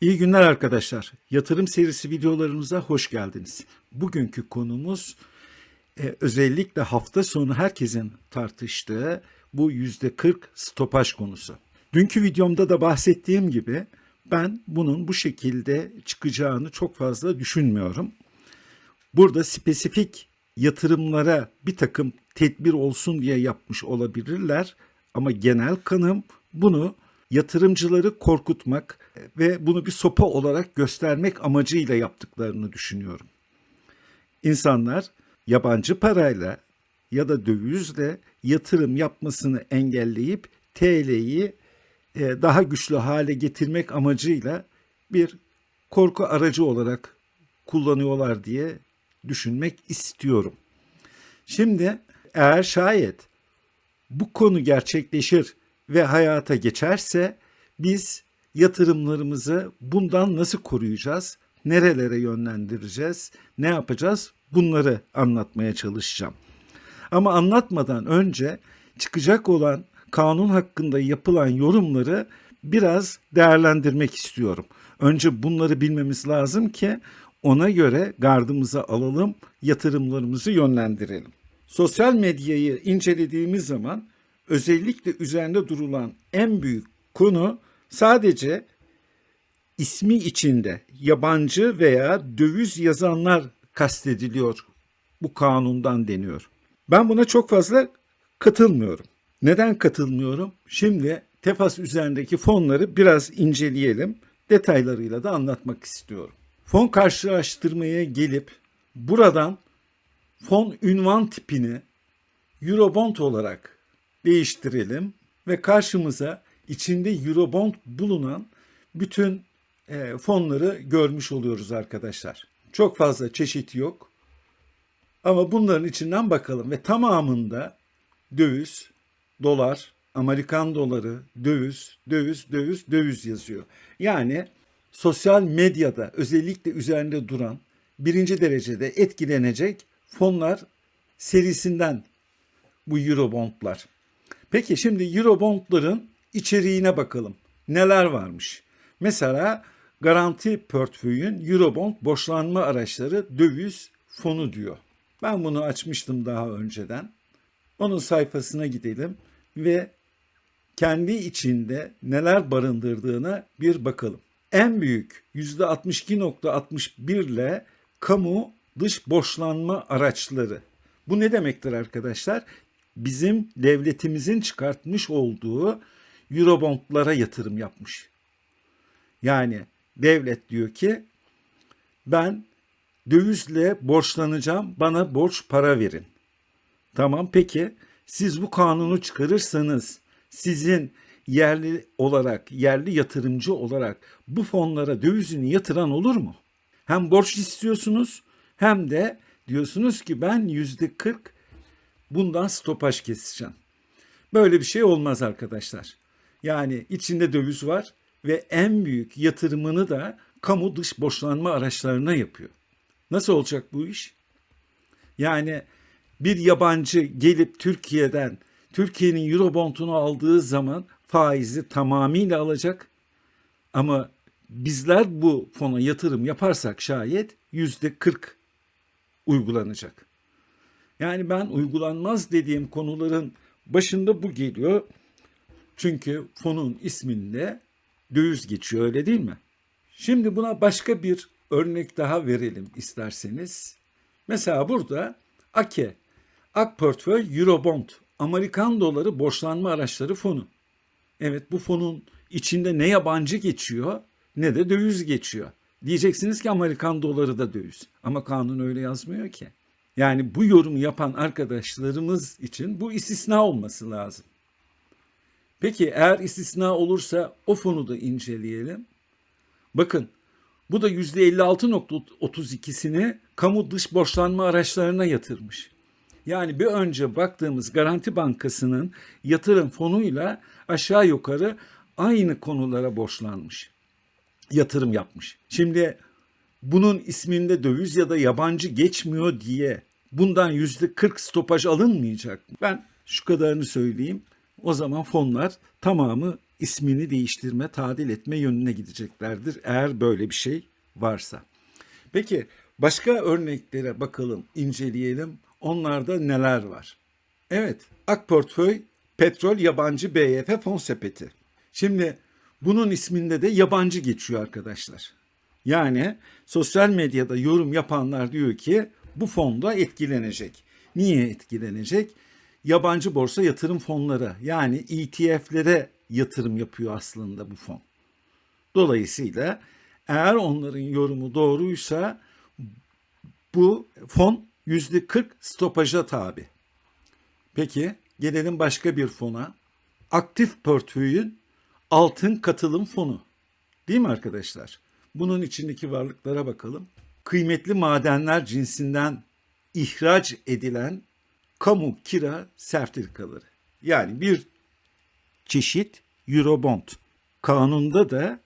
İyi günler arkadaşlar. Yatırım serisi videolarımıza hoş geldiniz. Bugünkü konumuz e, özellikle hafta sonu herkesin tartıştığı bu %40 stopaj konusu. Dünkü videomda da bahsettiğim gibi ben bunun bu şekilde çıkacağını çok fazla düşünmüyorum. Burada spesifik yatırımlara bir takım tedbir olsun diye yapmış olabilirler ama genel kanım bunu yatırımcıları korkutmak ve bunu bir sopa olarak göstermek amacıyla yaptıklarını düşünüyorum. İnsanlar yabancı parayla ya da dövizle yatırım yapmasını engelleyip TL'yi e, daha güçlü hale getirmek amacıyla bir korku aracı olarak kullanıyorlar diye düşünmek istiyorum. Şimdi eğer şayet bu konu gerçekleşir ve hayata geçerse biz yatırımlarımızı bundan nasıl koruyacağız? Nerelere yönlendireceğiz? Ne yapacağız? Bunları anlatmaya çalışacağım. Ama anlatmadan önce çıkacak olan kanun hakkında yapılan yorumları biraz değerlendirmek istiyorum. Önce bunları bilmemiz lazım ki ona göre gardımızı alalım, yatırımlarımızı yönlendirelim. Sosyal medyayı incelediğimiz zaman özellikle üzerinde durulan en büyük konu sadece ismi içinde yabancı veya döviz yazanlar kastediliyor. Bu kanundan deniyor. Ben buna çok fazla katılmıyorum. Neden katılmıyorum? Şimdi Tefas üzerindeki fonları biraz inceleyelim. Detaylarıyla da anlatmak istiyorum. Fon karşılaştırmaya gelip buradan fon ünvan tipini Eurobond olarak değiştirelim ve karşımıza içinde Eurobond bulunan bütün e, fonları görmüş oluyoruz arkadaşlar. Çok fazla çeşit yok. Ama bunların içinden bakalım ve tamamında döviz, dolar, Amerikan doları, döviz, döviz, döviz, döviz yazıyor. Yani sosyal medyada özellikle üzerinde duran birinci derecede etkilenecek fonlar serisinden bu Eurobondlar. Peki şimdi Eurobondların içeriğine bakalım. Neler varmış? Mesela garanti portföyün Eurobond borçlanma araçları döviz fonu diyor. Ben bunu açmıştım daha önceden. Onun sayfasına gidelim ve kendi içinde neler barındırdığına bir bakalım. En büyük %62.61 ile kamu dış borçlanma araçları. Bu ne demektir arkadaşlar? Bizim devletimizin çıkartmış olduğu Eurobondlara yatırım yapmış. Yani devlet diyor ki ben dövizle borçlanacağım bana borç para verin. Tamam peki siz bu kanunu çıkarırsanız sizin yerli olarak, yerli yatırımcı olarak bu fonlara dövizini yatıran olur mu? Hem borç istiyorsunuz hem de diyorsunuz ki ben yüzde 40 bundan stopaj keseceğim. Böyle bir şey olmaz arkadaşlar. Yani içinde döviz var ve en büyük yatırımını da kamu dış borçlanma araçlarına yapıyor. Nasıl olacak bu iş? Yani bir yabancı gelip Türkiye'den Türkiye'nin Eurobond'unu aldığı zaman faizi tamamıyla alacak. Ama bizler bu fona yatırım yaparsak şayet yüzde 40 uygulanacak. Yani ben uygulanmaz dediğim konuların başında bu geliyor. Çünkü fonun isminde döviz geçiyor öyle değil mi? Şimdi buna başka bir örnek daha verelim isterseniz. Mesela burada AKE, AK Portföy Eurobond, Amerikan doları borçlanma araçları fonu. Evet bu fonun içinde ne yabancı geçiyor ne de döviz geçiyor. Diyeceksiniz ki Amerikan doları da döviz. Ama kanun öyle yazmıyor ki. Yani bu yorumu yapan arkadaşlarımız için bu istisna olması lazım. Peki eğer istisna olursa o fonu da inceleyelim. Bakın bu da %56.32'sini kamu dış borçlanma araçlarına yatırmış. Yani bir önce baktığımız Garanti Bankası'nın yatırım fonuyla aşağı yukarı aynı konulara borçlanmış. Yatırım yapmış. Şimdi bunun isminde döviz ya da yabancı geçmiyor diye bundan yüzde 40 stopaj alınmayacak. Ben şu kadarını söyleyeyim. O zaman fonlar tamamı ismini değiştirme, tadil etme yönüne gideceklerdir eğer böyle bir şey varsa. Peki başka örneklere bakalım, inceleyelim. Onlarda neler var? Evet, Ak Portföy Petrol Yabancı BYF Fon Sepeti. Şimdi bunun isminde de yabancı geçiyor arkadaşlar. Yani sosyal medyada yorum yapanlar diyor ki bu fonda etkilenecek. Niye etkilenecek? Yabancı borsa yatırım fonları yani ETF'lere yatırım yapıyor aslında bu fon. Dolayısıyla eğer onların yorumu doğruysa bu fon yüzde 40 stopaja tabi. Peki gelelim başka bir fona. Aktif portföyün altın katılım fonu. Değil mi arkadaşlar? Bunun içindeki varlıklara bakalım. Kıymetli madenler cinsinden ihraç edilen kamu kira sertifikaları. Yani bir çeşit Eurobond. Kanunda da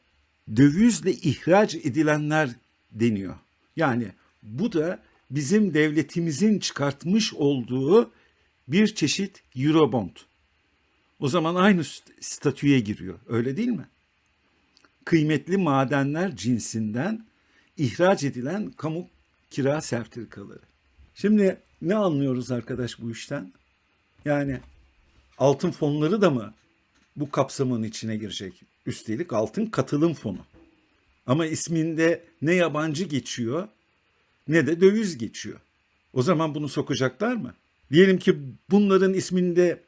dövizle ihraç edilenler deniyor. Yani bu da bizim devletimizin çıkartmış olduğu bir çeşit Eurobond. O zaman aynı statüye giriyor. Öyle değil mi? Kıymetli madenler cinsinden ihraç edilen kamu kira sertifikaları. Şimdi ne anlıyoruz arkadaş bu işten? Yani altın fonları da mı bu kapsamın içine girecek? Üstelik altın katılım fonu. Ama isminde ne yabancı geçiyor ne de döviz geçiyor. O zaman bunu sokacaklar mı? Diyelim ki bunların isminde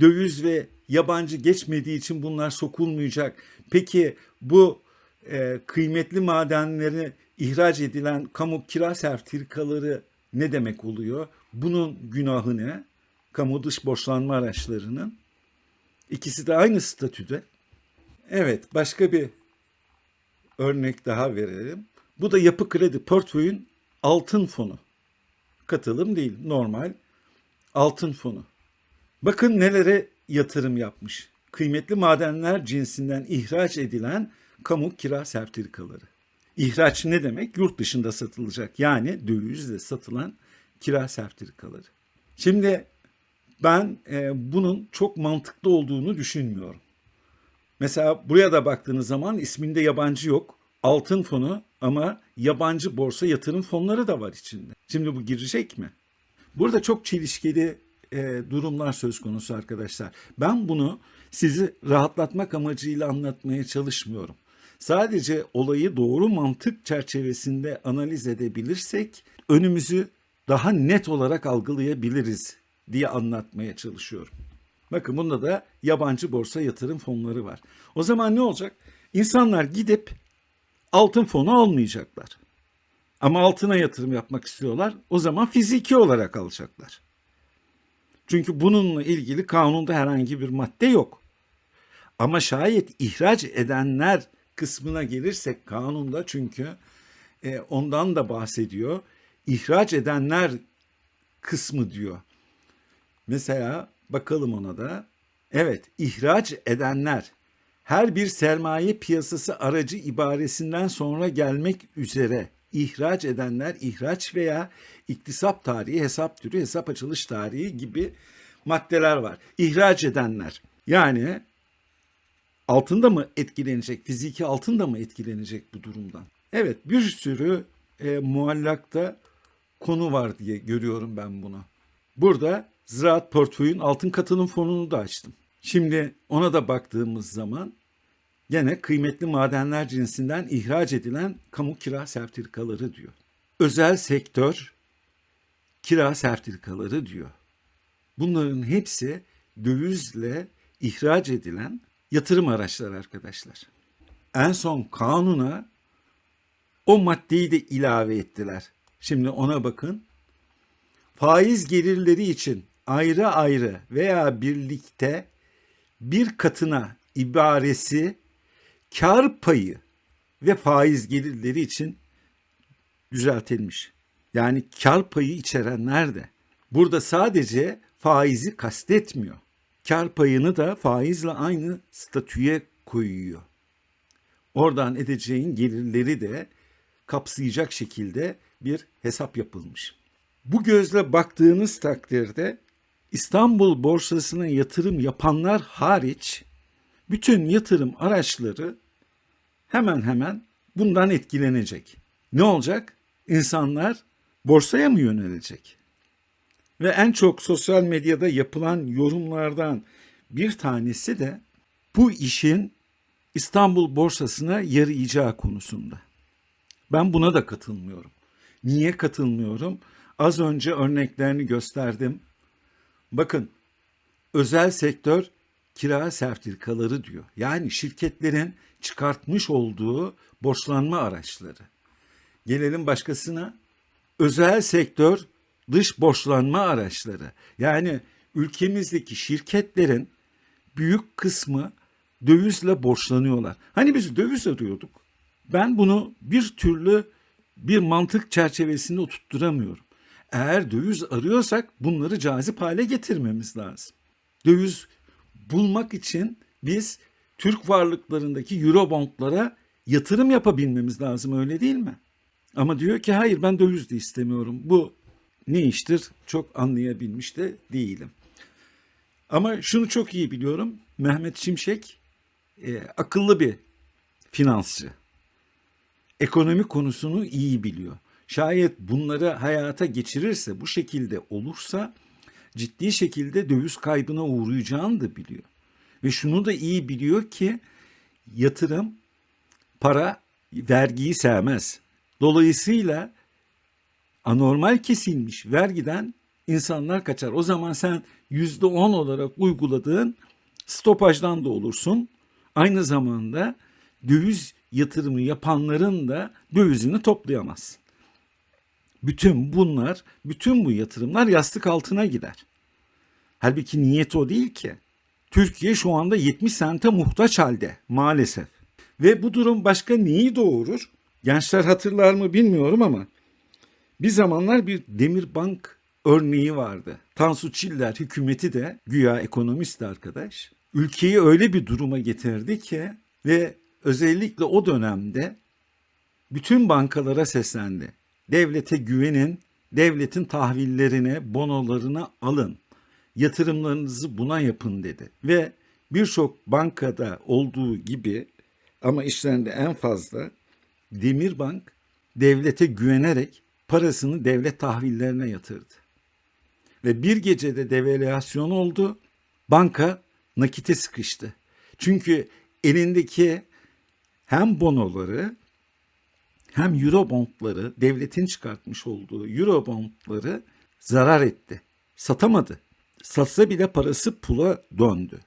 döviz ve yabancı geçmediği için bunlar sokulmayacak. Peki bu e, kıymetli madenleri ihraç edilen kamu kira sertifikaları ne demek oluyor? Bunun günahı ne? Kamu dış borçlanma araçlarının. İkisi de aynı statüde. Evet, başka bir örnek daha verelim. Bu da yapı kredi portföyün altın fonu. Katılım değil, normal altın fonu. Bakın nelere yatırım yapmış. Kıymetli madenler cinsinden ihraç edilen kamu kira sertifikaları. İhraç ne demek? Yurt dışında satılacak yani dövizle satılan kira sertifikaları. Şimdi ben e, bunun çok mantıklı olduğunu düşünmüyorum. Mesela buraya da baktığınız zaman isminde yabancı yok. Altın fonu ama yabancı borsa yatırım fonları da var içinde. Şimdi bu girecek mi? Burada çok çelişkili e, durumlar söz konusu arkadaşlar. Ben bunu sizi rahatlatmak amacıyla anlatmaya çalışmıyorum. Sadece olayı doğru mantık çerçevesinde analiz edebilirsek önümüzü daha net olarak algılayabiliriz diye anlatmaya çalışıyorum. Bakın bunda da yabancı borsa yatırım fonları var. O zaman ne olacak? İnsanlar gidip altın fonu almayacaklar. Ama altına yatırım yapmak istiyorlar. O zaman fiziki olarak alacaklar. Çünkü bununla ilgili kanunda herhangi bir madde yok. Ama şayet ihraç edenler kısmına gelirsek kanunda çünkü e, ondan da bahsediyor. İhraç edenler kısmı diyor. Mesela bakalım ona da. Evet, ihraç edenler her bir sermaye piyasası aracı ibaresinden sonra gelmek üzere ihraç edenler ihraç veya iktisap tarihi, hesap türü, hesap açılış tarihi gibi maddeler var. İhraç edenler yani altında mı etkilenecek, fiziki altında mı etkilenecek bu durumdan? Evet bir sürü e, muallakta konu var diye görüyorum ben bunu. Burada ziraat portföyün altın katılım fonunu da açtım. Şimdi ona da baktığımız zaman gene kıymetli madenler cinsinden ihraç edilen kamu kira sertifikaları diyor. Özel sektör kira sertifikaları diyor. Bunların hepsi dövizle ihraç edilen yatırım araçları arkadaşlar. En son kanuna o maddeyi de ilave ettiler. Şimdi ona bakın. Faiz gelirleri için ayrı ayrı veya birlikte bir katına ibaresi kar payı ve faiz gelirleri için düzeltilmiş. Yani kar payı içerenler de. Burada sadece faizi kastetmiyor. Kar payını da faizle aynı statüye koyuyor. Oradan edeceğin gelirleri de kapsayacak şekilde bir hesap yapılmış. Bu gözle baktığınız takdirde İstanbul borsasına yatırım yapanlar hariç bütün yatırım araçları hemen hemen bundan etkilenecek. Ne olacak? İnsanlar borsaya mı yönelecek? Ve en çok sosyal medyada yapılan yorumlardan bir tanesi de bu işin İstanbul borsasına yarayacağı konusunda. Ben buna da katılmıyorum. Niye katılmıyorum? Az önce örneklerini gösterdim. Bakın özel sektör kira sertifikaları diyor. Yani şirketlerin çıkartmış olduğu borçlanma araçları. Gelelim başkasına. Özel sektör dış borçlanma araçları. Yani ülkemizdeki şirketlerin büyük kısmı dövizle borçlanıyorlar. Hani biz döviz arıyorduk. Ben bunu bir türlü bir mantık çerçevesinde oturtturamıyorum. Eğer döviz arıyorsak bunları cazip hale getirmemiz lazım. Döviz bulmak için biz Türk varlıklarındaki Eurobondlara yatırım yapabilmemiz lazım öyle değil mi? Ama diyor ki hayır ben döviz de istemiyorum. Bu ne iştir çok anlayabilmiş de değilim. Ama şunu çok iyi biliyorum. Mehmet Şimşek e, akıllı bir finansçı. Ekonomi konusunu iyi biliyor. Şayet bunları hayata geçirirse, bu şekilde olursa ciddi şekilde döviz kaybına uğrayacağını da biliyor. Ve şunu da iyi biliyor ki yatırım, para vergiyi sevmez. Dolayısıyla anormal kesilmiş vergiden insanlar kaçar. O zaman sen yüzde on olarak uyguladığın stopajdan da olursun. Aynı zamanda döviz yatırımı yapanların da dövizini toplayamaz. Bütün bunlar, bütün bu yatırımlar yastık altına gider. Halbuki niyet o değil ki. Türkiye şu anda 70 sente muhtaç halde maalesef. Ve bu durum başka neyi doğurur? Gençler hatırlar mı bilmiyorum ama bir zamanlar bir Demirbank örneği vardı. Tansu Çiller hükümeti de güya ekonomist arkadaş. Ülkeyi öyle bir duruma getirdi ki ve özellikle o dönemde bütün bankalara seslendi. Devlete güvenin, devletin tahvillerine, bonolarına alın. Yatırımlarınızı buna yapın dedi. Ve birçok bankada olduğu gibi ama işlerinde en fazla Demirbank devlete güvenerek parasını devlet tahvillerine yatırdı. Ve bir gecede devalüasyon oldu. Banka nakite sıkıştı. Çünkü elindeki hem bonoları hem eurobondları devletin çıkartmış olduğu eurobondları zarar etti. Satamadı. Satsa bile parası pula döndü.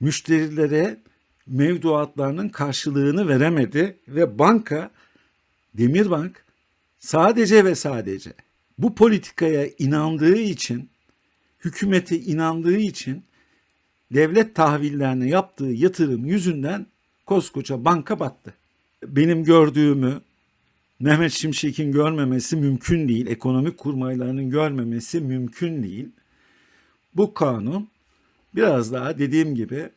Müşterilere mevduatlarının karşılığını veremedi ve banka Demirbank sadece ve sadece bu politikaya inandığı için hükümete inandığı için devlet tahvillerine yaptığı yatırım yüzünden koskoca banka battı. Benim gördüğümü Mehmet Şimşek'in görmemesi mümkün değil. Ekonomik kurmaylarının görmemesi mümkün değil. Bu kanun biraz daha dediğim gibi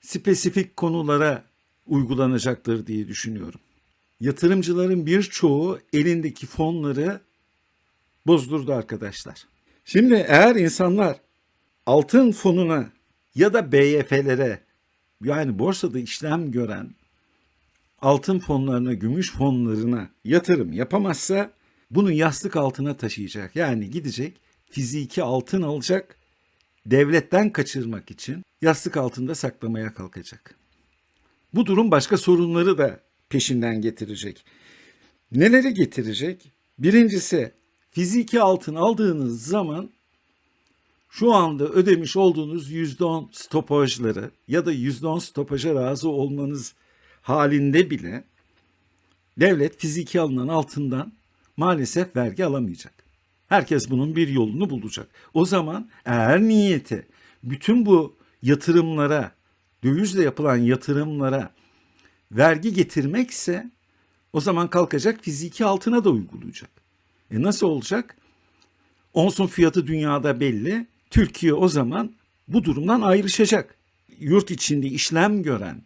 spesifik konulara uygulanacaktır diye düşünüyorum. Yatırımcıların birçoğu elindeki fonları bozdurdu arkadaşlar. Şimdi eğer insanlar altın fonuna ya da BYF'lere yani borsada işlem gören altın fonlarına, gümüş fonlarına yatırım yapamazsa bunu yastık altına taşıyacak. Yani gidecek fiziki altın alacak, devletten kaçırmak için yastık altında saklamaya kalkacak. Bu durum başka sorunları da peşinden getirecek. Neleri getirecek? Birincisi fiziki altın aldığınız zaman şu anda ödemiş olduğunuz %10 stopajları ya da %10 stopaja razı olmanız halinde bile devlet fiziki alınan altından maalesef vergi alamayacak. Herkes bunun bir yolunu bulacak. O zaman eğer niyeti bütün bu yatırımlara, dövizle yapılan yatırımlara vergi getirmekse o zaman kalkacak fiziki altına da uygulayacak. E nasıl olacak? Onsun fiyatı dünyada belli. Türkiye o zaman bu durumdan ayrışacak. Yurt içinde işlem gören,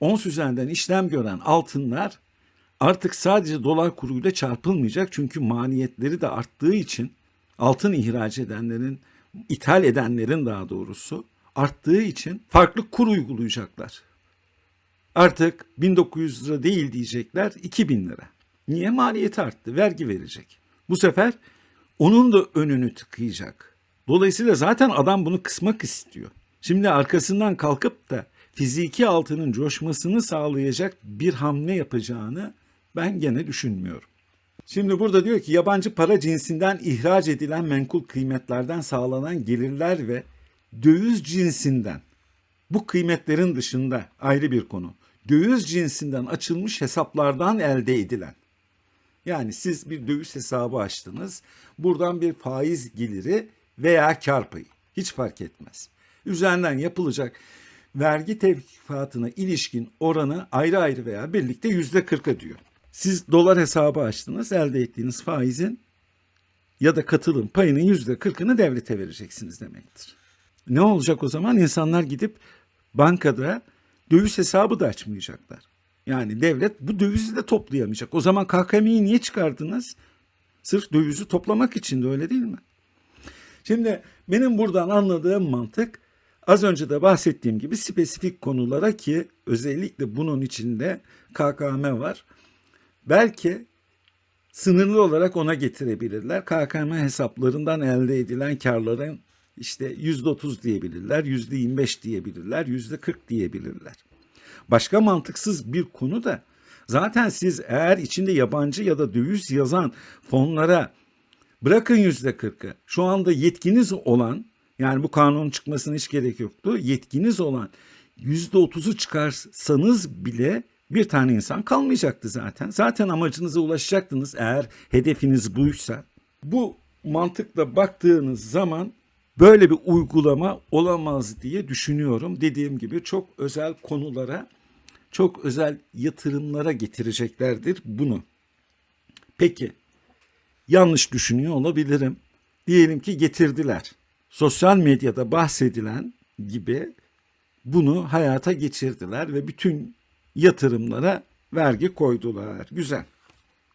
ons üzerinden işlem gören altınlar artık sadece dolar kuruyla çarpılmayacak. Çünkü maliyetleri de arttığı için altın ihraç edenlerin, ithal edenlerin daha doğrusu arttığı için farklı kur uygulayacaklar. Artık 1900 lira değil diyecekler 2000 lira. Niye maliyeti arttı? Vergi verecek. Bu sefer onun da önünü tıkayacak. Dolayısıyla zaten adam bunu kısmak istiyor. Şimdi arkasından kalkıp da fiziki altının coşmasını sağlayacak bir hamle yapacağını ben gene düşünmüyorum. Şimdi burada diyor ki yabancı para cinsinden ihraç edilen menkul kıymetlerden sağlanan gelirler ve döviz cinsinden bu kıymetlerin dışında ayrı bir konu. Döviz cinsinden açılmış hesaplardan elde edilen. Yani siz bir döviz hesabı açtınız. Buradan bir faiz geliri veya kar payı. Hiç fark etmez. Üzerinden yapılacak vergi tevkifatına ilişkin oranı ayrı ayrı veya birlikte yüzde kırka diyor. Siz dolar hesabı açtınız. Elde ettiğiniz faizin ya da katılım payının yüzde kırkını devlete vereceksiniz demektir. Ne olacak o zaman? İnsanlar gidip bankada döviz hesabı da açmayacaklar. Yani devlet bu dövizi de toplayamayacak. O zaman KKM'yi niye çıkardınız? Sırf dövizi toplamak için de öyle değil mi? Şimdi benim buradan anladığım mantık az önce de bahsettiğim gibi spesifik konulara ki özellikle bunun içinde KKM var. Belki sınırlı olarak ona getirebilirler. KKM hesaplarından elde edilen karların işte %30 diyebilirler, %25 diyebilirler, %40 diyebilirler. Başka mantıksız bir konu da zaten siz eğer içinde yabancı ya da döviz yazan fonlara bırakın %40'ı şu anda yetkiniz olan yani bu kanunun çıkmasına hiç gerek yoktu. Yetkiniz olan %30'u çıkarsanız bile bir tane insan kalmayacaktı zaten. Zaten amacınıza ulaşacaktınız eğer hedefiniz buysa. Bu mantıkla baktığınız zaman böyle bir uygulama olamaz diye düşünüyorum. Dediğim gibi çok özel konulara, çok özel yatırımlara getireceklerdir bunu. Peki yanlış düşünüyor olabilirim. Diyelim ki getirdiler. Sosyal medyada bahsedilen gibi bunu hayata geçirdiler ve bütün yatırımlara vergi koydular. Güzel.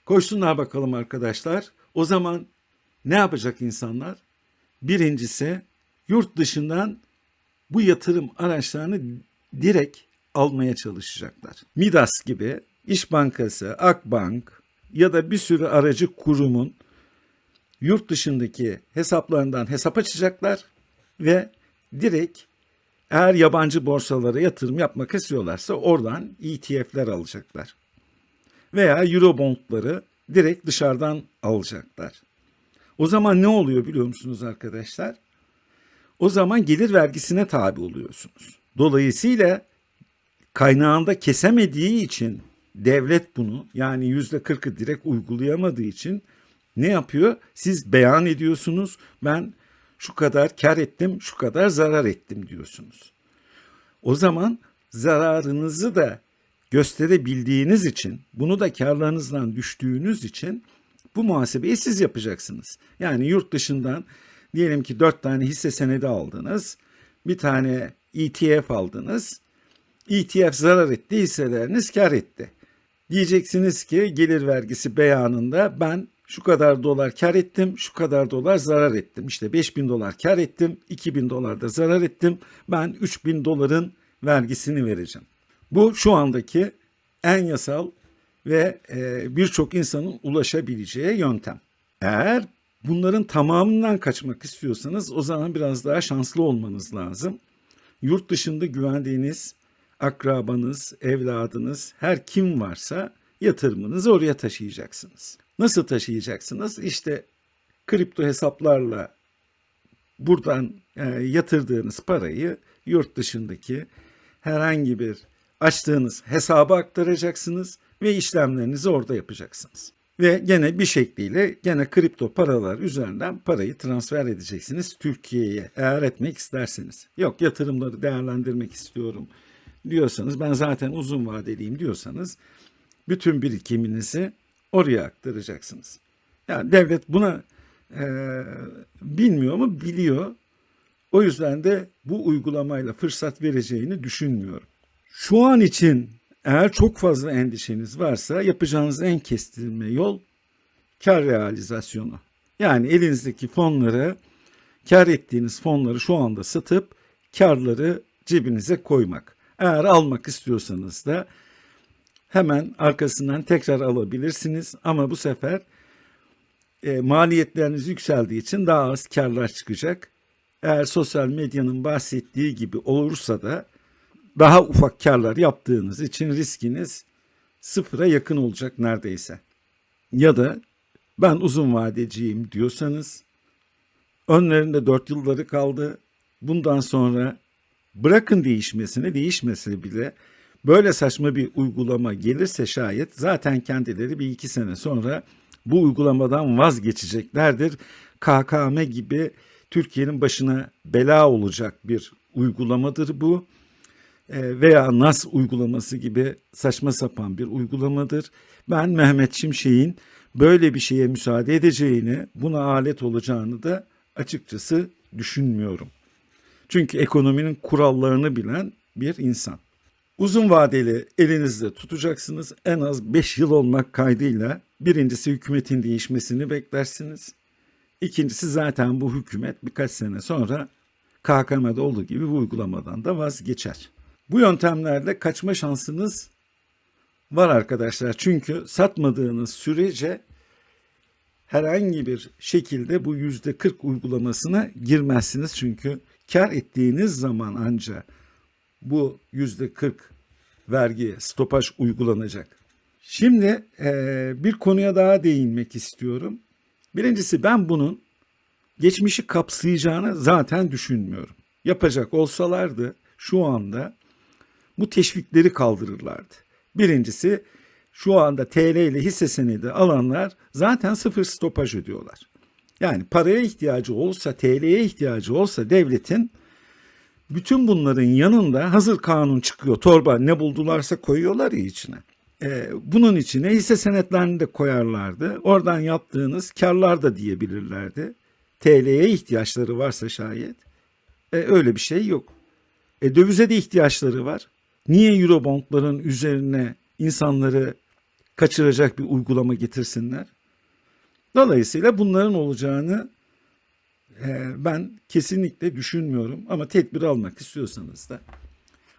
Koşsunlar bakalım arkadaşlar. O zaman ne yapacak insanlar? Birincisi yurt dışından bu yatırım araçlarını direkt almaya çalışacaklar. Midas gibi, İş Bankası, Akbank ya da bir sürü aracı kurumun yurt dışındaki hesaplarından hesap açacaklar ve direkt eğer yabancı borsalara yatırım yapmak istiyorlarsa oradan ETF'ler alacaklar. Veya Eurobondları direkt dışarıdan alacaklar. O zaman ne oluyor biliyor musunuz arkadaşlar? O zaman gelir vergisine tabi oluyorsunuz. Dolayısıyla kaynağında kesemediği için devlet bunu yani yüzde kırkı direkt uygulayamadığı için ne yapıyor? Siz beyan ediyorsunuz. Ben şu kadar kar ettim, şu kadar zarar ettim diyorsunuz. O zaman zararınızı da gösterebildiğiniz için, bunu da karlarınızdan düştüğünüz için bu muhasebeyi siz yapacaksınız. Yani yurt dışından diyelim ki dört tane hisse senedi aldınız, bir tane ETF aldınız. ETF zarar etti, hisseleriniz kar etti. Diyeceksiniz ki gelir vergisi beyanında ben şu kadar dolar kar ettim, şu kadar dolar zarar ettim. İşte 5000 dolar kar ettim, 2000 dolar da zarar ettim. Ben 3000 doların vergisini vereceğim. Bu şu andaki en yasal ve e, birçok insanın ulaşabileceği yöntem. Eğer bunların tamamından kaçmak istiyorsanız o zaman biraz daha şanslı olmanız lazım. Yurt dışında güvendiğiniz akrabanız, evladınız, her kim varsa yatırımınızı oraya taşıyacaksınız. Nasıl taşıyacaksınız? İşte kripto hesaplarla buradan e, yatırdığınız parayı yurt dışındaki herhangi bir açtığınız hesaba aktaracaksınız ve işlemlerinizi orada yapacaksınız. Ve gene bir şekliyle gene kripto paralar üzerinden parayı transfer edeceksiniz Türkiye'ye eğer etmek isterseniz. Yok yatırımları değerlendirmek istiyorum diyorsanız ben zaten uzun vadeliyim diyorsanız bütün birikiminizi oraya aktaracaksınız. Yani devlet buna e, bilmiyor mu? Biliyor. O yüzden de bu uygulamayla fırsat vereceğini düşünmüyorum. Şu an için eğer çok fazla endişeniz varsa yapacağınız en kestirme yol kar realizasyonu. Yani elinizdeki fonları, kar ettiğiniz fonları şu anda satıp karları cebinize koymak. Eğer almak istiyorsanız da hemen arkasından tekrar alabilirsiniz ama bu sefer e, maliyetleriniz yükseldiği için daha az karlar çıkacak. Eğer sosyal medyanın bahsettiği gibi olursa da daha ufak karlar yaptığınız için riskiniz sıfıra yakın olacak neredeyse. Ya da ben uzun vadeciyim diyorsanız önlerinde 4 yılları kaldı. Bundan sonra bırakın değişmesini değişmese bile böyle saçma bir uygulama gelirse şayet zaten kendileri bir iki sene sonra bu uygulamadan vazgeçeceklerdir. KKM gibi Türkiye'nin başına bela olacak bir uygulamadır bu veya NAS uygulaması gibi saçma sapan bir uygulamadır. Ben Mehmet Şimşek'in böyle bir şeye müsaade edeceğini, buna alet olacağını da açıkçası düşünmüyorum. Çünkü ekonominin kurallarını bilen bir insan. Uzun vadeli elinizde tutacaksınız. En az 5 yıl olmak kaydıyla birincisi hükümetin değişmesini beklersiniz. İkincisi zaten bu hükümet birkaç sene sonra KKM'de olduğu gibi bu uygulamadan da vazgeçer. Bu yöntemlerle kaçma şansınız var arkadaşlar. Çünkü satmadığınız sürece herhangi bir şekilde bu yüzde 40 uygulamasına girmezsiniz. Çünkü kar ettiğiniz zaman anca bu yüzde 40 vergi stopaj uygulanacak. Şimdi eee, bir konuya daha değinmek istiyorum. Birincisi ben bunun geçmişi kapsayacağını zaten düşünmüyorum. Yapacak olsalardı şu anda bu teşvikleri kaldırırlardı. Birincisi şu anda TL ile hisse senedi alanlar zaten sıfır stopaj ödüyorlar. Yani paraya ihtiyacı olsa, TL'ye ihtiyacı olsa devletin bütün bunların yanında hazır kanun çıkıyor. Torba ne buldularsa koyuyorlar ya içine. Ee, bunun içine hisse senetlerini de koyarlardı. Oradan yaptığınız karlar da diyebilirlerdi. TL'ye ihtiyaçları varsa şayet. E, öyle bir şey yok. E, dövize de ihtiyaçları var. Niye Eurobondların üzerine insanları kaçıracak bir uygulama getirsinler? Dolayısıyla bunların olacağını e, ben kesinlikle düşünmüyorum. Ama tedbir almak istiyorsanız da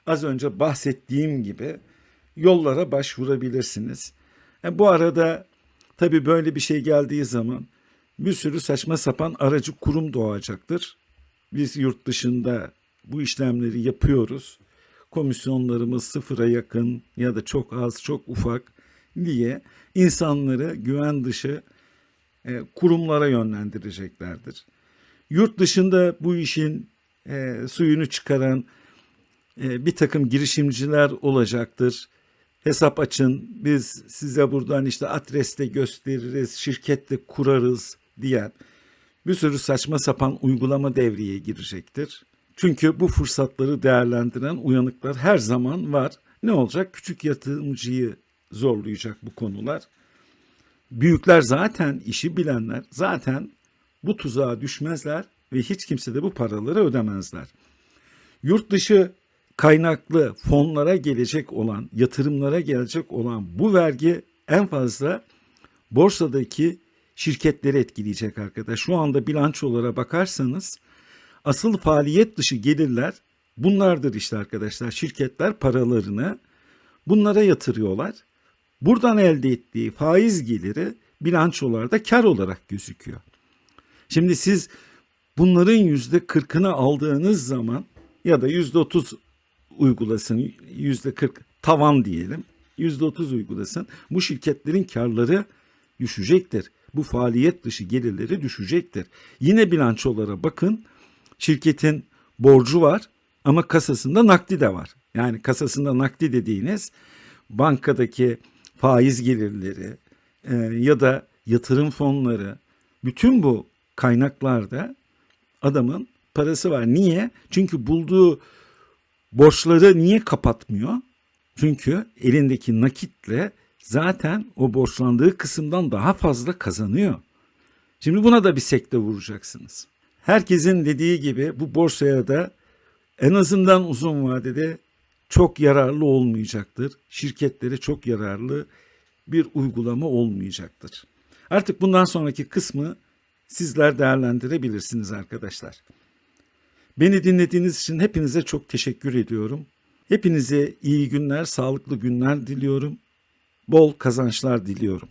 az önce bahsettiğim gibi yollara başvurabilirsiniz. E, bu arada tabii böyle bir şey geldiği zaman bir sürü saçma sapan aracı kurum doğacaktır. Biz yurt dışında bu işlemleri yapıyoruz. Komisyonlarımız sıfıra yakın ya da çok az, çok ufak diye insanları güven dışı e, kurumlara yönlendireceklerdir. Yurt dışında bu işin e, suyunu çıkaran e, bir takım girişimciler olacaktır. Hesap açın, biz size buradan işte adreste gösteririz, şirkette kurarız diyen bir sürü saçma sapan uygulama devreye girecektir. Çünkü bu fırsatları değerlendiren uyanıklar her zaman var. Ne olacak? Küçük yatırımcıyı zorlayacak bu konular. Büyükler zaten işi bilenler zaten bu tuzağa düşmezler ve hiç kimse de bu paraları ödemezler. Yurt dışı kaynaklı fonlara gelecek olan, yatırımlara gelecek olan bu vergi en fazla borsadaki şirketleri etkileyecek arkadaş. Şu anda bilançolara bakarsanız asıl faaliyet dışı gelirler bunlardır işte arkadaşlar. Şirketler paralarını bunlara yatırıyorlar. Buradan elde ettiği faiz geliri bilançolarda kar olarak gözüküyor. Şimdi siz bunların yüzde kırkını aldığınız zaman ya da yüzde otuz uygulasın, yüzde kırk tavan diyelim, yüzde otuz uygulasın. Bu şirketlerin karları düşecektir. Bu faaliyet dışı gelirleri düşecektir. Yine bilançolara bakın. Şirketin borcu var ama kasasında nakdi de var. Yani kasasında nakdi dediğiniz bankadaki faiz gelirleri e, ya da yatırım fonları bütün bu kaynaklarda adamın parası var. Niye? Çünkü bulduğu borçları niye kapatmıyor? Çünkü elindeki nakitle zaten o borçlandığı kısımdan daha fazla kazanıyor. Şimdi buna da bir sekte vuracaksınız. Herkesin dediği gibi bu borsaya da en azından uzun vadede çok yararlı olmayacaktır. Şirketlere çok yararlı bir uygulama olmayacaktır. Artık bundan sonraki kısmı sizler değerlendirebilirsiniz arkadaşlar. Beni dinlediğiniz için hepinize çok teşekkür ediyorum. Hepinize iyi günler, sağlıklı günler diliyorum. Bol kazançlar diliyorum.